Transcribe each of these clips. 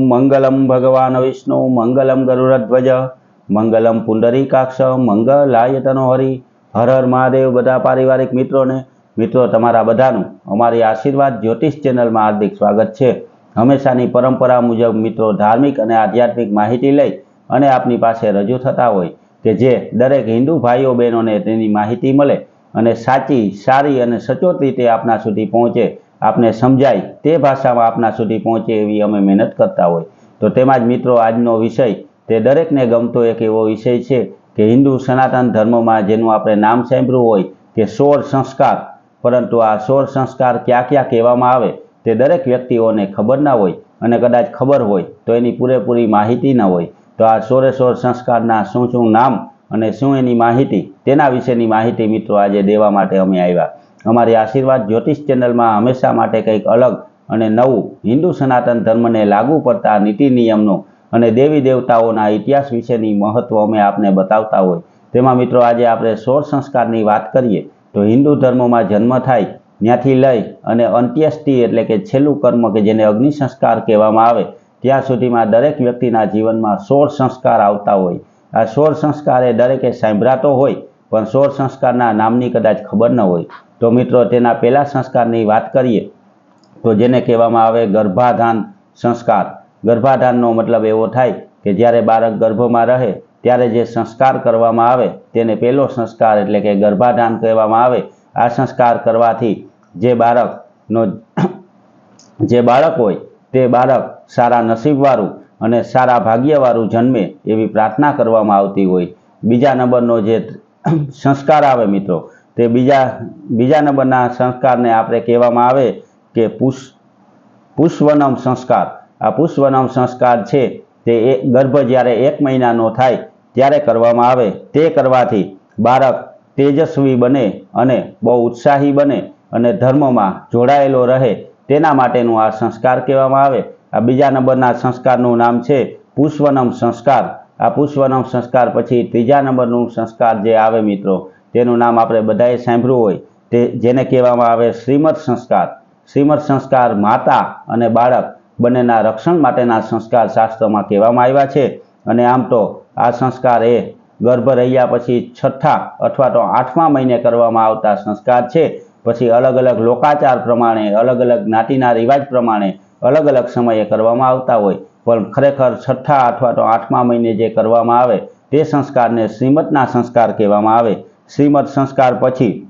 ઓમ મંગલમ ભગવાન વિષ્ણુ મંગલમ ગરુડધ્વજ મંગલમ પુંડરીકાક્ષ મંગલાય તનો હરિ હર હર મહાદેવ બધા પારિવારિક મિત્રોને, મિત્રો તમારા બધાનું અમારી આશીર્વાદ જ્યોતિષ ચેનલમાં હાર્દિક સ્વાગત છે. હંમેશાની પરંપરા મુજબ મિત્રો ધાર્મિક અને આધ્યાત્મિક માહિતી લઈ અને આપની પાસે રજૂ થતા હોય કે જે દરેક હિન્દુ ભાઈઓ બહેનોને તેની માહિતી મળે અને સાચી, સારી અને સચોટ રીતે આપના સુધી પહોંચે આપને સમજાય તે ભાષામાં આપના સુધી પહોંચે એવી અમે મહેનત કરતા હોય. તો તેમાં જ મિત્રો આજનો વિષય, તે દરેકને ગમતો એક એવો વિષય છે કે હિન્દુ સનાતન ધર્મમાં જેનું આપણે નામ સાંભળ્યું હોય કે સોળ સંસ્કાર, પરંતુ આ સોળ સંસ્કાર ક્યાં ક્યાં કહેવામાં આવે તે દરેક વ્યક્તિઓને ખબર ના હોય અને કદાચ ખબર હોય તો એની પૂરેપૂરી માહિતી ન હોય. તો આ સોળે સોળ સંસ્કારના શું શું નામ અને શું એની માહિતી, તેના વિશેની માહિતી મિત્રો આજે દેવા માટે અમે આવ્યા. અમારી આશીર્વાદ જ્યોતિષ ચેનલમાં હંમેશા માટે કંઈક અલગ અને નવું હિન્દુ સનાતન ધર્મને લાગુ પડતા નીતિ નિયમનો અને દેવી દેવતાઓના ઇતિહાસ વિશેની મહત્વ અમે આપને બતાવતા હોય. તેમાં મિત્રો આજે આપણે સોળ સંસ્કારની વાત કરીએ તો હિન્દુ ધર્મમાં જન્મ થાય, ત્યાંથી લઈ અને અંત્યષ્ટિ એટલે કે છેલ્લું કર્મ કે જેને અગ્નિ સંસ્કાર કહેવામાં આવે, ત્યાં સુધીમાં દરેક વ્યક્તિના જીવનમાં સોળ સંસ્કાર આવતા હોય. આ સોળ સંસ્કાર એ દરેકે સાંભળાતો હોય, પણ સોળ સંસ્કારના નામની કદાચ ખબર ન હોય. તો મિત્રો, તેના પહેલા સંસ્કારની વાત કરીએ, તો જેને કહેવામાં આવે ગર્ભાધાન સંસ્કાર. ગર્ભાધાનનો મતલબ એવો થાય કે જ્યારે બાળક ગર્ભમાં રહે, ત્યારે જે સંસ્કાર કરવામાં આવે, તેને પહેલો સંસ્કાર એટલે કે ગર્ભાધાન કહેવામાં આવે. આ સંસ્કાર કરવાથી જે બાળકનો જે બાળક હોય, તે બાળક સારા નસીબવાળું અને સારા ભાગ્યવાળું જન્મે એવી પ્રાર્થના કરવામાં આવતી હોય. બીજા નંબરનો જે સંસ્કાર આવે મિત્રો તે બીજા બીજા નંબરના સંસ્કારને આપણે કહેવામાં આવે કે પુષ, પુષ્વનમ સંસ્કાર. આ પુષ્વનમ સંસ્કાર છે, તે એ ગર્ભ જ્યારે એક મહિનાનો થાય, ત્યારે કરવામાં આવે. તે કરવાથી બાળક તેજસ્વી બને અને બહુ ઉત્સાહી બને અને ધર્મમાં જોડાયેલો રહે. તેના માટેનું આ સંસ્કાર કહેવામાં આવે. આ બીજા નંબરના સંસ્કારનું નામ છે પુષ્વનમ સંસ્કાર. આ પુષ્વનમ સંસ્કાર પછી ત્રીજા નંબરનું સંસ્કાર જે આવે મિત્રો તેનું નામ આપણે બધાએ સાંભળ્યું હોય, તે જેને કહેવામાં આવે શ્રીમદ સંસ્કાર. શ્રીમદ સંસ્કાર માતા અને બાળક બંનેના રક્ષણ માટેના સંસ્કાર શાસ્ત્રમાં કહેવામાં આવ્યા છે. અને આમ તો આ સંસ્કાર એ ગર્ભ રહ્યા પછી છઠ્ઠા અથવા તો આઠમા મહિને કરવામાં આવતા સંસ્કાર છે. પછી અલગ અલગ લોકાચાર પ્રમાણે, અલગ અલગ જ્ઞાતિના રિવાજ પ્રમાણે અલગ અલગ સમયે કરવામાં આવતા હોય. પણ ખરેખર છઠ્ઠા અથવા તો આઠમા મહિને જે કરવામાં આવે, તે સંસ્કારને શ્રીમદના સંસ્કાર કહેવામાં આવે. શ્રીમદ સંસ્કાર પછી,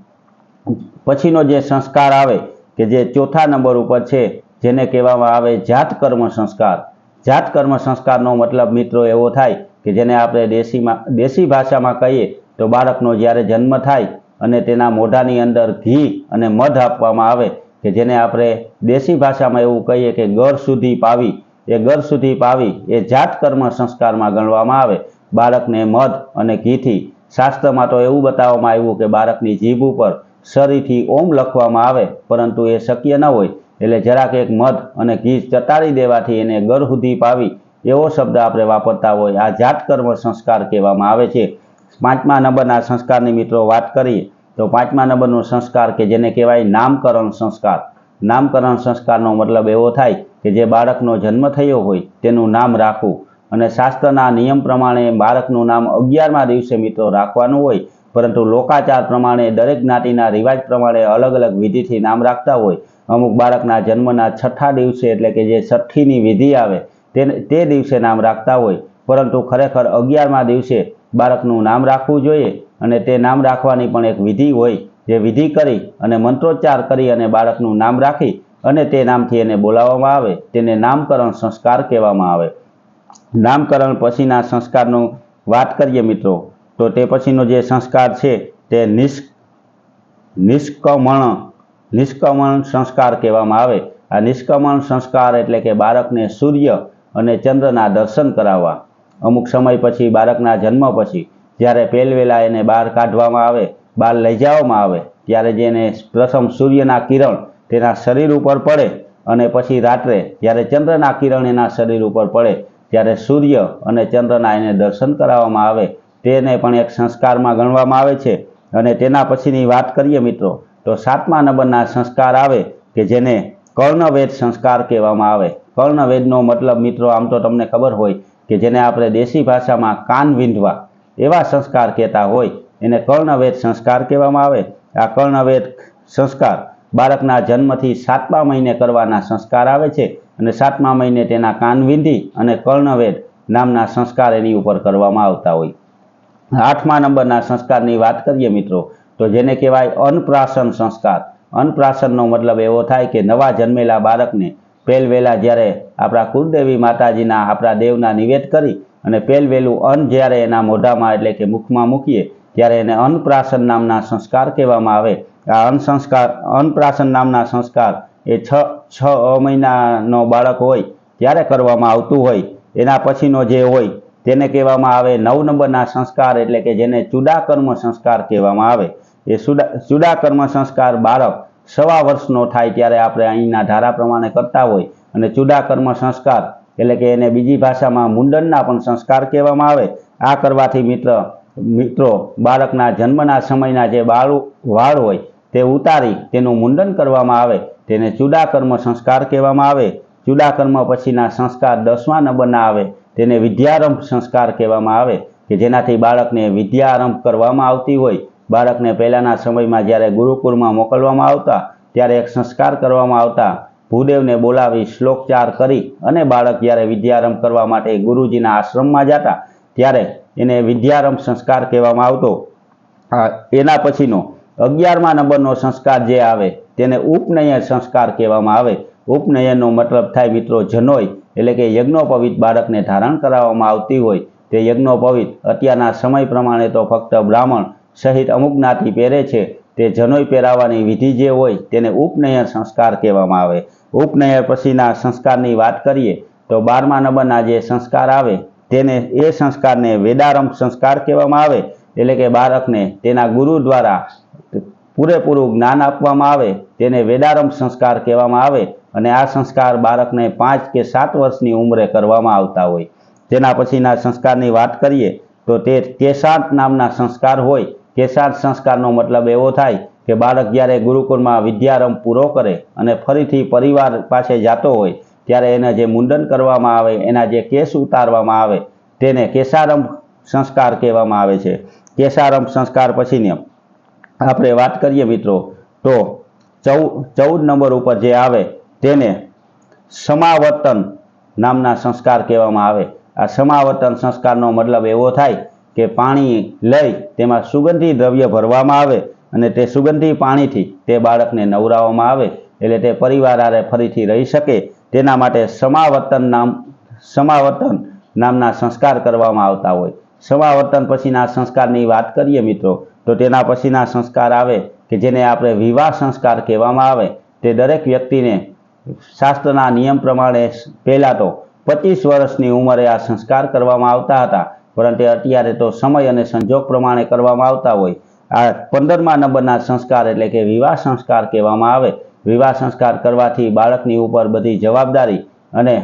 પછીનો જે સંસ્કાર આવે, કે જે ચોથા નંબર ઉપર છે, જેને કહેવામાં આવે જાત કર્મ સંસ્કાર. જાત કર્મ સંસ્કારનો મતલબ મિત્રો એવો થાય કે જેને આપણે દેશીમાં, દેશી ભાષામાં કહીએ, તો બાળકનો જ્યારે જન્મ થાય અને તેના મોઢાની અંદર ઘી અને મધ આપવામાં આવે, કે જેને આપણે દેશી ભાષામાં એવું કહીએ કે ગર સુધી પાવી, એ ગર સુધી પાવી, એ જાત કર્મ સંસ્કારમાં ગણવામાં આવે. બાળકને મધ અને ઘીથી શાસ્ત્રમાં તો એવું બતાવવામાં આવ્યું કે બાળકની જીભ ઉપર સરીથી ઓમ લખવામાં આવે, પરંતુ એ શક્ય ન હોય. એટલે જરાક એક મધ અને ઘી ચતાડી દેવાથી એને ગર સુધી પાવી એવો શબ્દ આપણે વાપરતા હોય. આ જાત કર્મ સંસ્કાર કહેવામાં આવે છે. પાંચમા નંબરના સંસ્કારની મિત્રો વાત કરીએ, તો પાંચમા નંબરનો સંસ્કાર કે જેને કહેવાય નામકરણ સંસ્કાર. નામકરણ સંસ્કારનો મતલબ એવો થાય કે જે બાળકનો જન્મ થયો હોય તેનું નામ રાખવું. અને શાસ્ત્રના નિયમ પ્રમાણે બાળકનું નામ અગિયારમા દિવસે મિત્રો રાખવાનું હોય, પરંતુ લોકાચાર પ્રમાણે દરેક જ્ઞાતિના રિવાજ પ્રમાણે અલગ અલગ વિધિથી નામ રાખતા હોય. અમુક બાળકના જન્મના છઠ્ઠા દિવસે એટલે કે જે છઠ્ઠીની વિધિ આવે, તે દિવસે નામ રાખતા હોય, પરંતુ ખરેખર અગિયારમા દિવસે બાળકનું નામ રાખવું જોઈએ અને તે નામ રાખવાની પણ એક વિધિ હોય, જે વિધિ કરી અને મંત્રોચ્ચાર કરી અને બાળકનું નામ રાખી અને તે નામથી એને બોલાવવામાં આવે, તેને નામકરણ સંસ્કાર કહેવામાં આવે. નામકરણ પછીના સંસ્કારનો વાત કરીએ મિત્રો. તો તે પછીનો જે સંસ્કાર છે તે નિષ્ નિષ્કમણ નિષ્કમણ સંસ્કાર કહેવામાં આવે. આ નિષ્કમણ સંસ્કાર એટલે કે બાળકને સૂર્ય અને ચંદ્રના દર્શન કરાવવા. અમુક સમય પછી, બાળકના જન્મ પછી, જ્યારે પહેલવેલા એને બહાર કાઢવામાં આવે, બહાર લઈ જવામાં આવે, ત્યારે જેને પ્રથમ સૂર્યના કિરણ તેના શરીર ઉપર પડે અને પછી રાત્રે જ્યારે ચંદ્રના કિરણ એના શરીર ઉપર પડે ત્યારે સૂર્ય અને ચંદ્રના દર્શન કરાવવામાં આવે, તેને પણ એક સંસ્કારમાં ગણવામાં આવે છે. અને તેના પછીની વાત કરીએ મિત્રો, તો સાતમા નંબરના સંસ્કાર આવે કે જેને કર્ણવેદ સંસ્કાર કહેવામાં આવે. કર્ણવેદનો મતલબ મિત્રો, આમ તો તમને ખબર હોય કે જેને આપણે દેશી ભાષામાં કાન વિંધવા એવા સંસ્કાર કહેતા હોય, એને કર્ણવેદ સંસ્કાર કહેવામાં આવે. આ કર્ણવેદ સંસ્કાર બાળકના જન્મથી સાતમા મહિને કરવાના સંસ્કાર આવે છે. અને સાતમા મહિને તેના કાન વીંધી અને કર્ણવેદ નામના સંસ્કાર એની ઉપર કરવામાં આવતા હોય. આઠમા નંબરના સંસ્કારની વાત કરીએ મિત્રો, તો જેને કહેવાય અન્નપ્રાશન સંસ્કાર. અન્નપ્રાશનનો મતલબ એવો થાય કે નવા જન્મેલા બાળકને પહેલવેલા જ્યારે આપણા કુળદેવી માતાજીના, આપણા દેવના નિવેદ કરી અને પહેલવેલું અન્ન જ્યારે એના મોઢામાં એટલે કે મુખમાં મૂકીએ, ત્યારે એને અન્નપ્રાશન નામના સંસ્કાર કહેવામાં આવે. આ અન્ન સંસ્કાર અન્નપ્રાશન નામના સંસ્કાર એ છ છ મહિનાનો બાળક હોય, ત્યારે કરવામાં આવતું હોય. એના પછીનો જે હોય, તેને કહેવામાં આવે નવ નંબરના સંસ્કાર, એટલે કે જેને ચુડાકર્મ સંસ્કાર કહેવામાં આવે. એ ચુડા ચુડાકર્મ સંસ્કાર બાળક સવા વર્ષનો થાય ત્યારે આપણે અહીંના ધારા પ્રમાણે કરતા હોય. અને ચુડાકર્મ સંસ્કાર, એટલે કે એને બીજી ભાષામાં મુંડનના પણ સંસ્કાર કહેવામાં આવે. આ કરવાથી મિત્ર, મિત્રો, બાળકના જન્મના સમયના જે બાળ, વાળ હોય, તે ઉતારી તેનું મુંડન કરવામાં આવે. તેને ચૂડાકર્મ સંસ્કાર કહેવામાં આવે. ચૂડાકર્મ પછીના સંસ્કાર દસમા નંબરના આવે. તેને વિદ્યારંભ સંસ્કાર કહેવામાં આવે કે જેનાથી બાળકને વિદ્યારંભ કરવામાં આવતી હોય. બાળકને પહેલાંના સમયમાં જ્યારે ગુરુકુળમાં મોકલવામાં આવતા, ત્યારે એક સંસ્કાર કરવામાં આવતા. ભૂદેવને બોલાવી શ્લોકચાર કરી અને બાળક જ્યારે વિદ્યારંભ કરવા માટે ગુરુજીના આશ્રમમાં જતા, ત્યારે એને વિદ્યારંભ સંસ્કાર કહેવામાં આવતો. એના પછીનો અગિયારમા નંબરનો સંસ્કાર જે આવે તેને ઉપનયન સંસ્કાર કહેવામાં આવે. ઉપનયનનો મતલબ થાય મિત્રો જનોય, એટલે કે યજ્ઞોપવિત બાળકને ધારણ કરાવવામાં આવતી હોય. તે યજ્ઞોપવિત અત્યારના સમય પ્રમાણે તો ફક્ત બ્રાહ્મણ સહિત અમુક જ્ઞાતિ પહેરે છે. તે જનોય પહેરાવાની વિધિ જે હોય તેને ઉપનયન સંસ્કાર કહેવામાં આવે. ઉપનયન પછીના સંસ્કારની વાત કરીએ, તો બારમા નંબરના જે સંસ્કાર આવે, તેને એ સંસ્કારને વેદારંભ સંસ્કાર કહેવામાં આવે. એટલે કે બાળકને તેના ગુરુ દ્વારા પૂરેપૂરું જ્ઞાન આપવામાં આવે. તેને વેદારંભ સંસ્કાર કહેવામાં આવે અને આ સંસ્કાર બાળકને પાંચ કે સાત વર્ષની ઉંમરે કરવામાં આવતા હોય. તેના પછીના સંસ્કારની વાત કરીએ તો તે કેસાંત નામના સંસ્કાર હોય. કેસાંત સંસ્કારનો મતલબ એવો થાય કે બાળક જ્યારે ગુરુકુળમાં વિદ્યારંભ પૂરો કરે અને ફરીથી પરિવાર પાસે જતો હોય, ત્યારે એને જે મુંડન કરવામાં આવે, એના જે કેસ ઉતારવામાં આવે, તેને કેસારંભ સંસ્કાર કહેવામાં આવે છે. કેસારંભ સંસ્કાર પછીની આપણે વાત કરીએ મિત્રો તો ચૌ, ચૌદ નંબર ઉપર જે આવે તેને સમાવર્તન નામના સંસ્કાર કહેવામાં આવે. આ સમાવર્તન સંસ્કારનો મતલબ એવો થાય કે પાણી લઈ તેમાં સુગંધી દ્રવ્ય ભરવામાં આવે અને તે સુગંધી પાણીથી તે બાળકને નવરાવવામાં આવે એટલે તે પરિવાર આરે ફરીથી રહી શકે તેના માટે સમાવર્તન નામ, સમાવર્તન નામના સંસ્કાર કરવામાં આવતા હોય. સમાવર્તન પછીના સંસ્કારની વાત કરીએ મિત્રો, તો તેના પછીના સંસ્કાર આવે કે જેને આપણે વિવાહ સંસ્કાર કહેવામાં આવે, તે દરેક વ્યક્તિને શાસ્ત્રના નિયમ પ્રમાણે પહેલાં તો પચીસ વર્ષની ઉંમરે આ સંસ્કાર કરવામાં આવતા હતા, પરંતુ અત્યારે તો સમય અને સંજોગ પ્રમાણે કરવામાં આવતા હોય. આ પંદરમા નંબરના સંસ્કાર એટલે કે વિવાહ સંસ્કાર કહેવામાં આવે. વિવાહ સંસ્કાર કરવાથી બાળકની ઉપર બધી જવાબદારી અને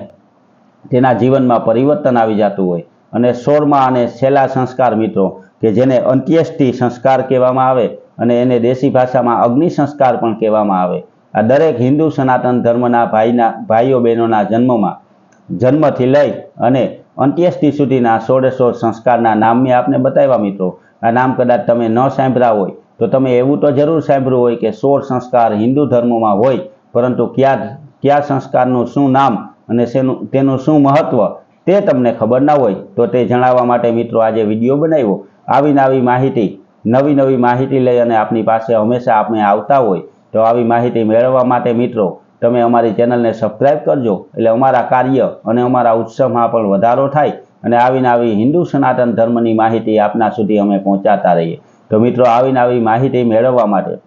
તેના જીવનમાં પરિવર્તન આવી જતું હોય. અને સોળમા અને છેલ્લા સંસ્કાર મિત્રો, કે જેને અંત્યેષ્ટિ સંસ્કાર કહેવામાં આવે અને એને દેશી ભાષામાં અગ્નિ સંસ્કાર પણ કહેવામાં આવે. આ દરેક હિન્દુ સનાતન ધર્મના ભાઈના, ભાઈઓ બહેનોના જન્મમાં, જન્મથી લઈ અને અંત્યેષ્ટિ સુધીના સોળે સોળ સંસ્કારના નામ મેં આપને બતાવ્યા મિત્રો. આ નામ કદાચ તમે ન સાંભળ્યા હોય, તો તમે એવું તો જરૂર સાંભળ્યું હોય કે સોળ સંસ્કાર હિન્દુ ધર્મમાં હોય, પરંતુ કયા કયા સંસ્કારનું શું નામ અને શેનું, તેનું શું મહત્વ તે તમને ખબર ના હોય, તો તે જણાવવા માટે મિત્રો આજે વીડિયો બનાવ્યો. આવીને આવી માહિતી નવી નવી માહિતી લઈ અને આપની પાસે હંમેશા આપણે આવતા હોય તો આવી માહિતી મેળવવા માટે મિત્રો, તમે અમારી ચેનલને સબસ્ક્રાઈબ કરજો. એટલે અમારા કાર્ય અને અમારા ઉત્સવમાં પણ વધારો થાય અને આવીને આવી હિન્દુ સનાતન ધર્મની માહિતી આપના સુધી અમે પહોંચાડતા રહીએ. તો મિત્રો આવીને આવી માહિતી મેળવવા માટે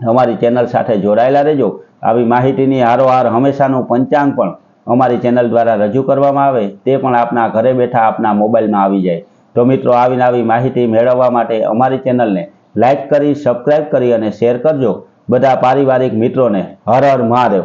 અમારી ચેનલ સાથે જોડાયેલા રહેજો. આવી માહિતીની હારોહાર હંમેશાનું પંચાંગ પણ અમારી ચેનલ દ્વારા રજૂ કરવામાં આવે, તે પણ આપના ઘરે બેઠા આપના મોબાઈલમાં આવી જાય. તો મિત્રો આવીને આવી માહિતી મેળવવા માટે અમારી ચેનલને લાઈક કરી સબસ્ક્રાઈબ કરી અને શેર કરજો. બધા પારિવારિક મિત્રોને હર હર મહાદેવ.